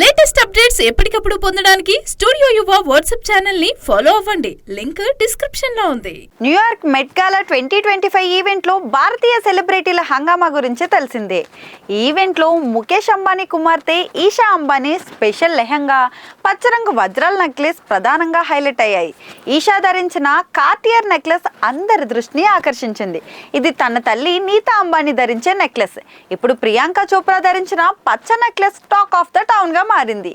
Latest updates ఎప్పటికప్పుడు పొందడానికి Studio Yuva WhatsApp ఛానల్ని ఫాలో అవ్వండి. లింక్ డిస్క్రిప్షన్లో ఉంది. New York Met twenty twenty five ఈవెంట్లో భారతీయ సెలబ్రిటీల హంగామా గురించి తెలిసిందే. ఈ ఈవెంట్లో ముఖేష్ అంబానీ కుమార్తె ఈషా అంబానీ స్పెషల్ లెహంగా పచ్చరంగు వజ్రాల నెక్లెస్ ప్రధానంగా హైలైట్ అయ్యాయి. ఈషా ధరించిన కార్టియర్ నెక్లెస్ అందరి దృష్టిని ఆకర్షించింది. ఇది తన తల్లి నీతా అంబానీ ధరించే నెక్లెస్. ఇప్పుడు ప్రియాంక చోప్రా ధరించిన పచ్చ నెక్లెస్ టాక్ ఆఫ్ ద టౌన్గా మారింది.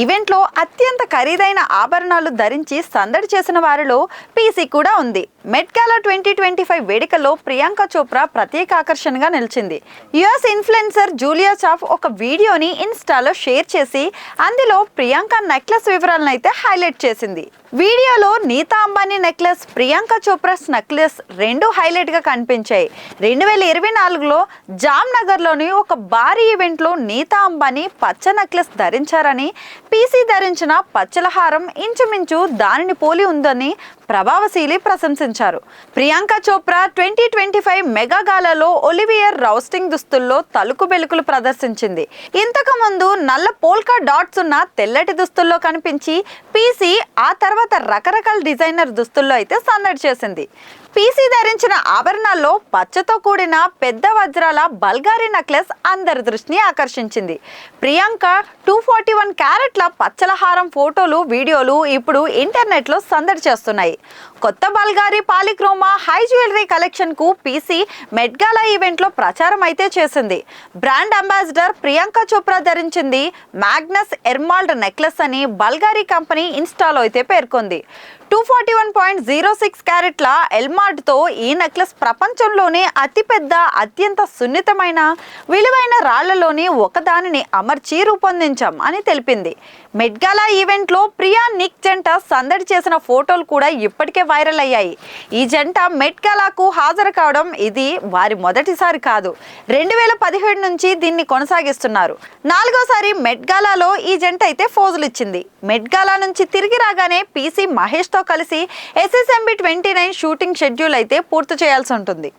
ఈవెంట్లో అత్యంత ఖరీదైన ఆభరణాలు ధరించి సందడి చేసిన వారిలో పీసీ కూడా ఉంది. మెట్గాలా ట్వంటీ ట్వంటీ ఫైవ్ వేడుకలో ప్రియాంక చోప్రా ప్రత్యేక ఆకర్షణగా నిలిచింది. యుఎస్ ఇన్ఫ్లుయెన్సర్ జూలియా చాఫ్ ఒక వీడియోని ఇన్స్టాలో షేర్ చేసి అందులో ప్రియాంక నెక్లెస్ వివరాలను అయితే హైలైట్ చేసింది. వీడియోలో నీతా అంబానీ నెక్లెస్ ప్రియాంక చోప్రాస్ నెక్లెస్ రెండు హైలైట్గా కనిపించాయి. రెండు వేల ఇరవై నాలుగులో జామ్ నగర్లోని ఒక భారీ ఈవెంట్లో నీతా అంబానీ పచ్చ నెక్లెస్ ధర ధరించారని పీసీ ధరించిన పచ్చల హారం ఇంచుమించు దానిని పోలి ఉందని ప్రభావశీలి ప్రశంసించారు. Priyanka Chopra twenty twenty five mega గాలలో Olivier Rousteing దుస్తుల్లో తలుకు బెలుకులు ప్రదర్శించింది. ఇంతకు ముందు నల్ల పోల్కా డాట్స్ ఉన్న తెల్లటి దుస్తుల్లో కనిపించి పీసీ ఆ తర్వాత రకరకాల డిజైనర్ దుస్తుల్లో అయితే సందడి చేసింది. పీసీ ధరించిన ఆభరణాల్లో పచ్చతో కూడిన పెద్ద వజ్రాల బల్గారి నెక్లెస్ అందరి దృష్టిని ఆకర్షించింది. ప్రియాంక టూ ఫార్టీ వన్ క్యారెట్ల పచ్చల హారం ఫోటోలు వీడియోలు ఇప్పుడు ఇంటర్నెట్లో సందడి చేస్తున్నాయి. కొత్త బల్గారి పాలిక్రోమా హై జ్యువెలరీ కలెక్షన్కు పీసీ మెడ్గాలా ఈవెంట్లో ప్రచారం అయితే చేసింది. బ్రాండ్ అంబాసిడర్ ప్రియాంక చోప్రా ధరించింది మ్యాగ్నస్ ఎర్మాల్డ్ నెక్లెస్ అని బల్గారి కంపెనీ ఇన్స్టాలో అయితే పేర్కొంది. Two forty one point zero six క్యారెట్ల ఎల్మార్ట్తో ఈ నెక్లెస్ ప్రపంచంలోనే అతిపెద్ద అత్యంత సున్నితమైన విలువైన రాళ్ళలోని ఒకదానిని అమర్చి రూపొందించాం అని తెలిపింది. మెడ్గాలా ఈవెంట్లో ప్రియా నిక్ జంట సందడి చేసిన ఫోటోలు కూడా ఇప్పటికే వైరల్ అయ్యాయి. ఈ జంట మెడ్గాలాకు హాజరు కావడం ఇది వారి మొదటిసారి కాదు. రెండు వేల పదిహేడు నుంచి దీన్ని కొనసాగిస్తున్నారు. నాలుగోసారి మెడ్గాలాలో ఈ జంట అయితే ఫోజులు ఇచ్చింది మెడ్గాలా నుంచి తిరిగి రాగానే పీసీ మహేష్తో కలిసి SSMB twenty nine shooting schedule అయితే పూర్తి చేయాల్సి ఉంటుంది.